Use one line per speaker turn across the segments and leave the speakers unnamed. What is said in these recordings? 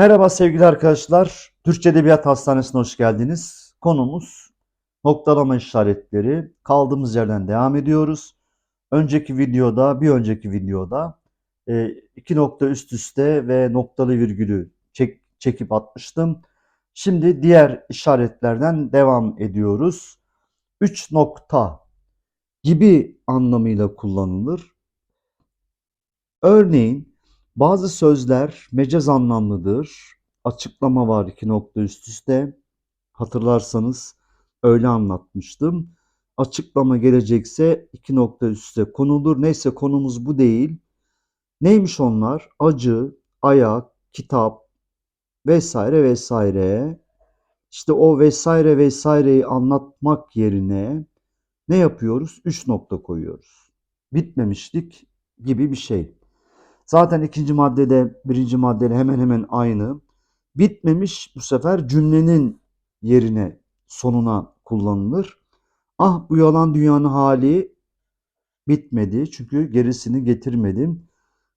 Merhaba sevgili arkadaşlar. Türkçe Edebiyat Hastanesi'ne hoş geldiniz. Konumuz noktalama işaretleri. Kaldığımız yerden devam ediyoruz. Önceki videoda, bir önceki videoda e, iki nokta üst üste ve noktalı virgülü çek, çekip atmıştım. Şimdi diğer işaretlerden devam ediyoruz. Üç nokta gibi anlamıyla kullanılır. Örneğin bazı sözler mecaz anlamlıdır. Açıklama var iki nokta üst üste. Hatırlarsanız öyle anlatmıştım. Açıklama gelecekse iki nokta üst üste konulur. Neyse konumuz bu değil. Neymiş onlar? Acı, ayak, kitap vesaire vesaire. İşte o vesaire vesaireyi anlatmak yerine ne yapıyoruz? Üç nokta koyuyoruz. Bitmemişlik gibi bir şey. Zaten ikinci maddede birinci maddeyle hemen hemen aynı. Bitmemiş bu sefer cümlenin yerine sonuna kullanılır. Ah bu yalan dünyanın hali bitmedi çünkü gerisini getirmedim.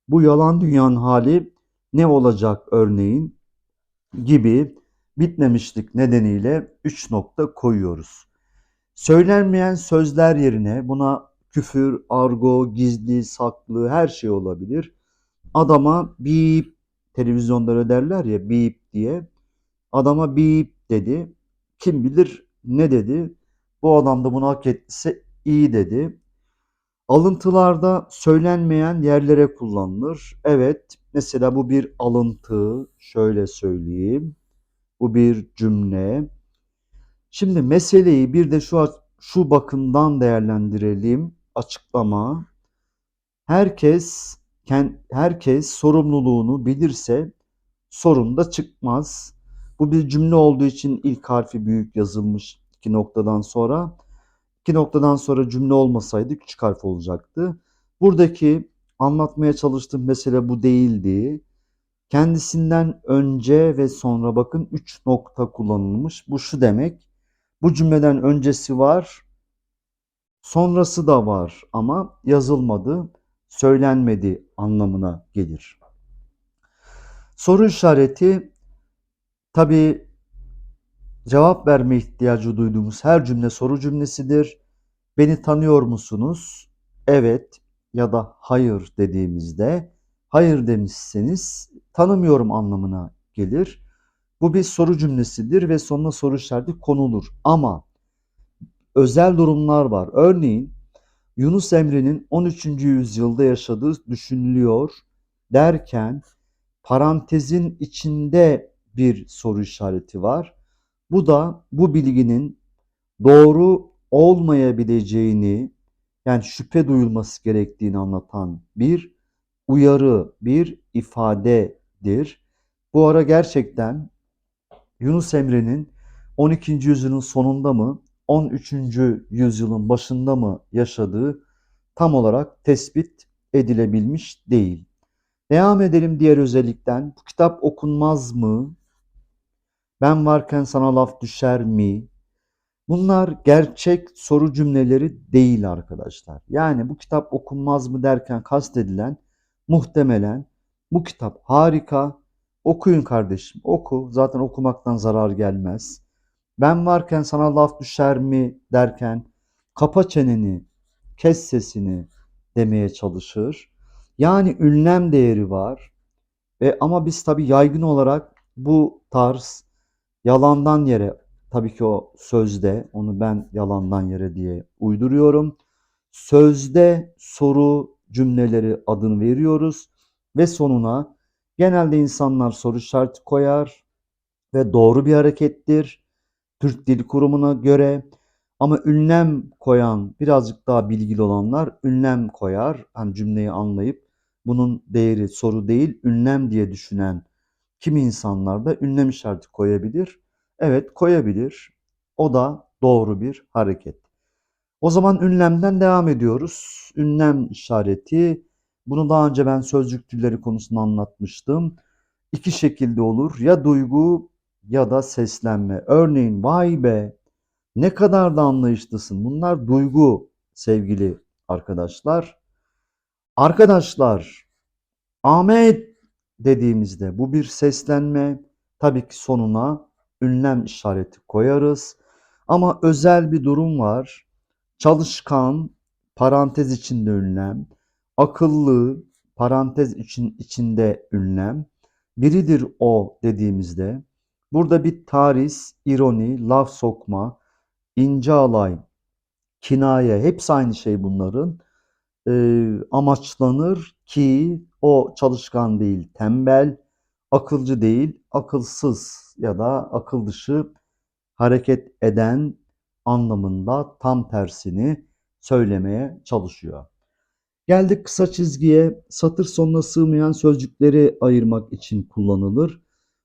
Bu yalan dünyanın hali ne olacak örneğin gibi bitmemişlik nedeniyle 3 nokta koyuyoruz. Söylenmeyen sözler yerine buna küfür, argo, gizli, saklı her şey olabilir. Adama bip televizyonda öyle derler ya bip diye. Adama bip dedi. Kim bilir ne dedi. Bu adam da bunu hak ettiyse iyi dedi. Alıntılarda söylenmeyen yerlere kullanılır. Evet, mesela bu bir alıntı. Şöyle söyleyeyim. Bu bir cümle. Şimdi meseleyi bir de şu şu bakımdan değerlendirelim. Açıklama. Herkes herkes sorumluluğunu bilirse sorun da çıkmaz. Bu bir cümle olduğu için ilk harfi büyük yazılmış iki noktadan sonra. İki noktadan sonra cümle olmasaydı küçük harf olacaktı. Buradaki anlatmaya çalıştığım mesele bu değildi. Kendisinden önce ve sonra bakın üç nokta kullanılmış. Bu şu demek. Bu cümleden öncesi var, sonrası da var ama yazılmadı söylenmedi anlamına gelir. Soru işareti tabi cevap verme ihtiyacı duyduğumuz her cümle soru cümlesidir. Beni tanıyor musunuz? Evet ya da hayır dediğimizde hayır demişseniz tanımıyorum anlamına gelir. Bu bir soru cümlesidir ve sonuna soru işareti konulur. Ama özel durumlar var. Örneğin Yunus Emre'nin 13. yüzyılda yaşadığı düşünülüyor derken parantezin içinde bir soru işareti var. Bu da bu bilginin doğru olmayabileceğini yani şüphe duyulması gerektiğini anlatan bir uyarı, bir ifadedir. Bu ara gerçekten Yunus Emre'nin 12. yüzyılın sonunda mı 13. yüzyılın başında mı yaşadığı tam olarak tespit edilebilmiş değil. Devam edelim diğer özellikten. Bu kitap okunmaz mı? Ben varken sana laf düşer mi? Bunlar gerçek soru cümleleri değil arkadaşlar. Yani bu kitap okunmaz mı derken kastedilen muhtemelen bu kitap harika. Okuyun kardeşim oku. Zaten okumaktan zarar gelmez. Ben varken sana laf düşer mi derken kapa çeneni, kes sesini demeye çalışır. Yani ünlem değeri var. Ve ama biz tabii yaygın olarak bu tarz yalandan yere tabii ki o sözde onu ben yalandan yere diye uyduruyorum. Sözde soru cümleleri adını veriyoruz ve sonuna genelde insanlar soru işareti koyar ve doğru bir harekettir Türk Dil Kurumu'na göre ama ünlem koyan birazcık daha bilgili olanlar ünlem koyar. Hani cümleyi anlayıp bunun değeri soru değil ünlem diye düşünen kimi insanlar da ünlem işareti koyabilir. Evet koyabilir. O da doğru bir hareket. O zaman ünlemden devam ediyoruz. Ünlem işareti bunu daha önce ben sözcük türleri konusunda anlatmıştım. İki şekilde olur. Ya duygu ya da seslenme. Örneğin vay be ne kadar da anlayışlısın. Bunlar duygu sevgili arkadaşlar. Arkadaşlar Ahmet dediğimizde bu bir seslenme. Tabii ki sonuna ünlem işareti koyarız. Ama özel bir durum var. Çalışkan parantez içinde ünlem, akıllı parantez için içinde ünlem, biridir o dediğimizde burada bir taris, ironi, laf sokma, ince alay, kinaye hepsi aynı şey bunların e, amaçlanır ki o çalışkan değil, tembel, akılcı değil, akılsız ya da akıl dışı hareket eden anlamında tam tersini söylemeye çalışıyor. Geldik kısa çizgiye. Satır sonuna sığmayan sözcükleri ayırmak için kullanılır.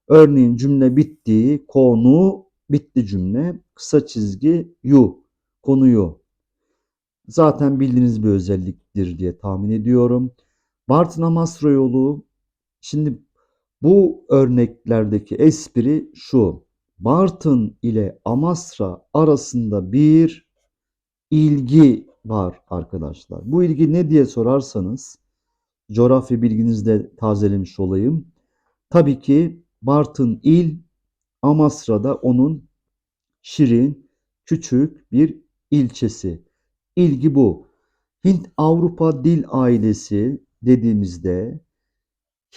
Örneğin cümle bitti, konu bitti cümle. Kısa çizgi yu, konuyu. Zaten bildiğiniz bir özelliktir diye tahmin ediyorum. Bartın Amasra yolu. Şimdi bu örneklerdeki espri şu. Bartın ile Amasra arasında bir ilgi var arkadaşlar. Bu ilgi ne diye sorarsanız coğrafya bilginizde tazelemiş olayım. Tabii ki Bartın il, Amasra'da onun şirin, küçük bir ilçesi. İlgi bu. Hint-Avrupa dil ailesi dediğimizde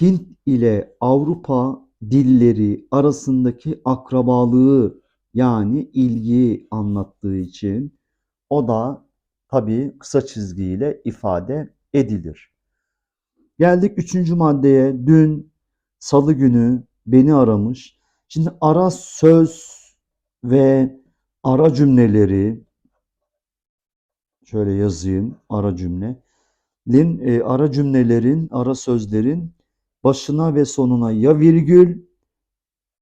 Hint ile Avrupa dilleri arasındaki akrabalığı yani ilgiyi anlattığı için o da tabii kısa çizgiyle ifade edilir. Geldik üçüncü maddeye. Dün salı günü beni aramış. Şimdi ara söz ve ara cümleleri şöyle yazayım ara cümle. Lin, e, ara cümlelerin, ara sözlerin başına ve sonuna ya virgül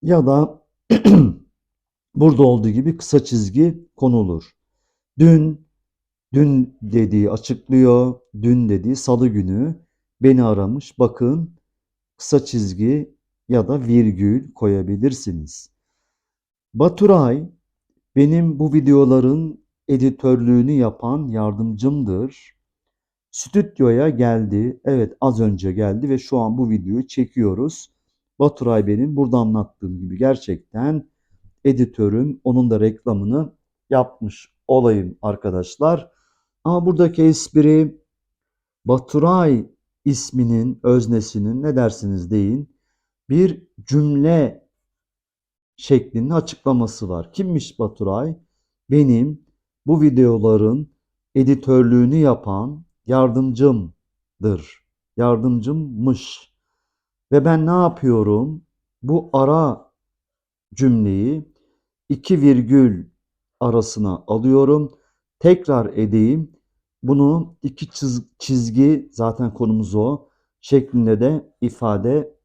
ya da burada olduğu gibi kısa çizgi konulur. Dün, dün dediği açıklıyor. Dün dediği salı günü beni aramış. Bakın kısa çizgi ya da virgül koyabilirsiniz. Baturay benim bu videoların editörlüğünü yapan yardımcımdır. Stüdyoya geldi. Evet az önce geldi ve şu an bu videoyu çekiyoruz. Baturay benim burada anlattığım gibi gerçekten editörüm. Onun da reklamını yapmış olayım arkadaşlar. Ama buradaki espri Baturay isminin öznesinin ne dersiniz deyin bir cümle şeklinde açıklaması var. Kimmiş Baturay? Benim bu videoların editörlüğünü yapan yardımcımdır. Yardımcımmış. Ve ben ne yapıyorum? Bu ara cümleyi iki virgül arasına alıyorum. Tekrar edeyim. Bunu iki çizgi zaten konumuz o şeklinde de ifade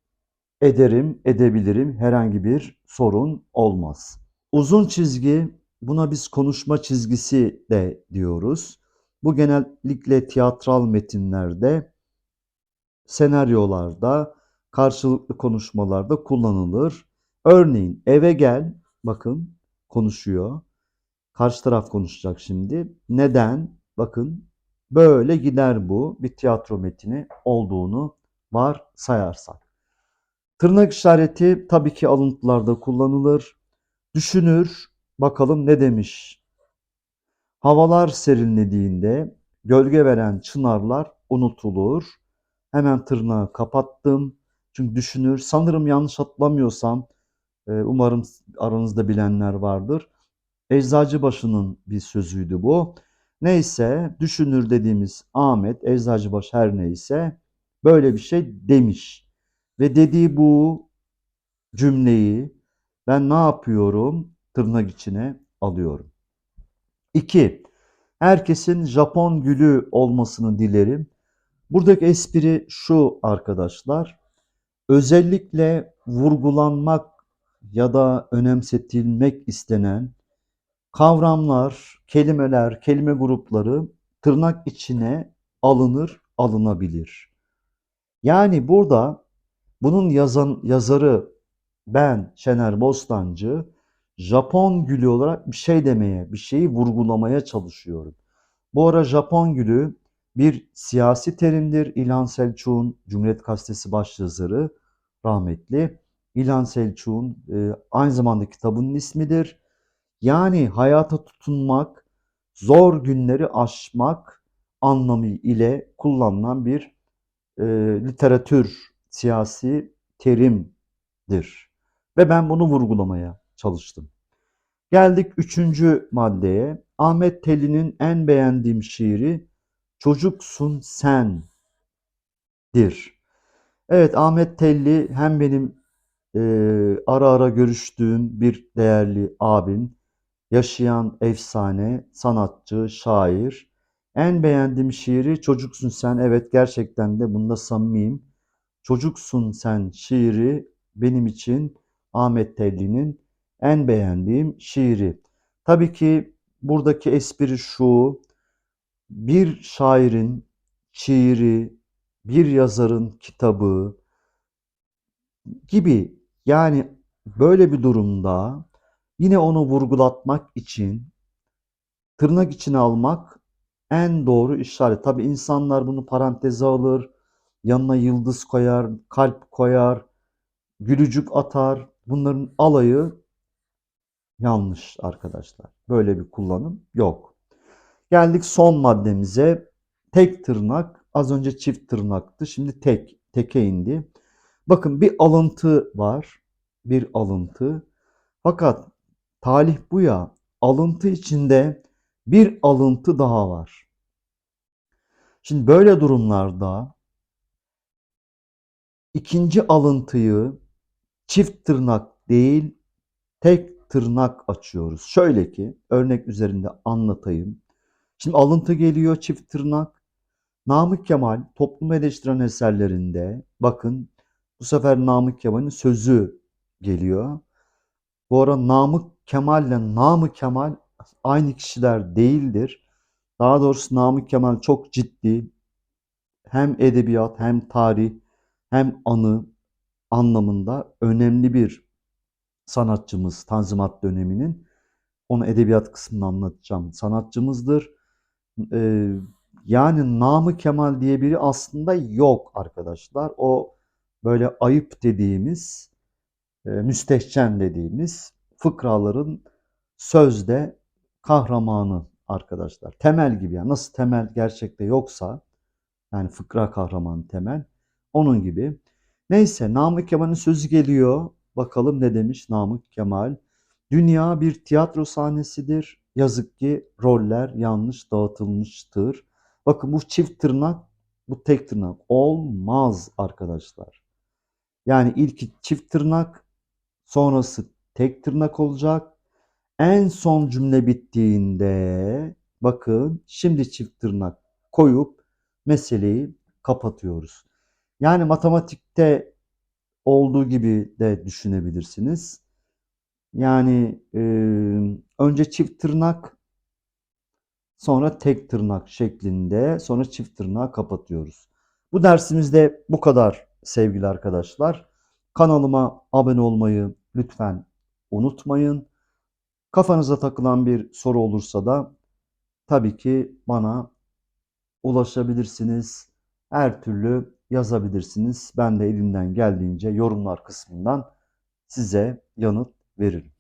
ederim, edebilirim. Herhangi bir sorun olmaz. Uzun çizgi buna biz konuşma çizgisi de diyoruz. Bu genellikle tiyatral metinlerde, senaryolarda, karşılıklı konuşmalarda kullanılır. Örneğin eve gel, bakın konuşuyor. Karşı taraf konuşacak şimdi. Neden? Bakın böyle gider bu bir tiyatro metini olduğunu var sayarsak. Tırnak işareti tabii ki alıntılarda kullanılır. Düşünür, bakalım ne demiş. Havalar serinlediğinde gölge veren çınarlar unutulur. Hemen tırnağı kapattım. Çünkü düşünür. Sanırım yanlış hatırlamıyorsam, e, umarım aranızda bilenler vardır. Eczacıbaşı'nın bir sözüydü bu. Neyse düşünür dediğimiz Ahmet, Eczacıbaşı her neyse böyle bir şey demiş. Ve dediği bu cümleyi ben ne yapıyorum? Tırnak içine alıyorum. 2. Herkesin Japon gülü olmasını dilerim. Buradaki espri şu arkadaşlar. Özellikle vurgulanmak ya da önemsetilmek istenen kavramlar, kelimeler, kelime grupları tırnak içine alınır, alınabilir. Yani burada bunun yazan yazarı ben Şener Bostancı Japon gülü olarak bir şey demeye, bir şeyi vurgulamaya çalışıyorum. Bu ara Japon gülü bir siyasi terimdir. İlhan Selçuk'un Cumhuriyet Gazetesi başyazarı rahmetli. İlhan Selçuk'un e, aynı zamanda kitabının ismidir. Yani hayata tutunmak, zor günleri aşmak anlamı ile kullanılan bir e, literatür, siyasi terimdir. Ve ben bunu vurgulamaya çalıştım. Geldik üçüncü maddeye. Ahmet Telli'nin en beğendiğim şiiri Çocuksun Sen'dir. Evet Ahmet Telli hem benim e, ara ara görüştüğüm bir değerli abim, yaşayan efsane, sanatçı, şair. En beğendiğim şiiri Çocuksun Sen. Evet gerçekten de bunda samimiyim. Çocuksun Sen şiiri benim için Ahmet Telli'nin en beğendiğim şiiri. Tabii ki buradaki espri şu, bir şairin şiiri, bir yazarın kitabı gibi yani böyle bir durumda yine onu vurgulatmak için tırnak içine almak en doğru işaret. Tabii insanlar bunu paranteze alır, yanına yıldız koyar, kalp koyar, gülücük atar. Bunların alayı yanlış arkadaşlar. Böyle bir kullanım yok. Geldik son maddemize. Tek tırnak. Az önce çift tırnaktı. Şimdi tek. Teke indi. Bakın bir alıntı var. Bir alıntı. Fakat talih bu ya. Alıntı içinde bir alıntı daha var. Şimdi böyle durumlarda ikinci alıntıyı çift tırnak değil tek tırnak açıyoruz. Şöyle ki örnek üzerinde anlatayım. Şimdi alıntı geliyor çift tırnak. Namık Kemal toplum eleştiren eserlerinde bakın bu sefer Namık Kemal'in sözü geliyor. Bu ara Namık Kemal ile Namık Kemal aynı kişiler değildir. Daha doğrusu Namık Kemal çok ciddi hem edebiyat hem tarih hem anı anlamında önemli bir sanatçımız Tanzimat döneminin. Onu edebiyat kısmını anlatacağım. Sanatçımızdır. Ee, yani Namık Kemal diye biri aslında yok arkadaşlar. O böyle ayıp dediğimiz, e, müstehcen dediğimiz fıkraların sözde kahramanı arkadaşlar. Temel gibi yani nasıl temel gerçekte yoksa yani fıkra kahramanı temel onun gibi. Neyse Namık Kemal'in sözü geliyor. Bakalım ne demiş Namık Kemal. Dünya bir tiyatro sahnesidir. Yazık ki roller yanlış dağıtılmıştır. Bakın bu çift tırnak, bu tek tırnak olmaz arkadaşlar. Yani ilki çift tırnak, sonrası tek tırnak olacak. En son cümle bittiğinde bakın şimdi çift tırnak koyup meseleyi kapatıyoruz. Yani matematikte olduğu gibi de düşünebilirsiniz. Yani e, önce çift tırnak sonra tek tırnak şeklinde sonra çift tırnağı kapatıyoruz. Bu dersimizde bu kadar sevgili arkadaşlar. Kanalıma abone olmayı lütfen unutmayın. Kafanıza takılan bir soru olursa da tabii ki bana ulaşabilirsiniz. Her türlü yazabilirsiniz. Ben de elimden geldiğince yorumlar kısmından size yanıt veririm.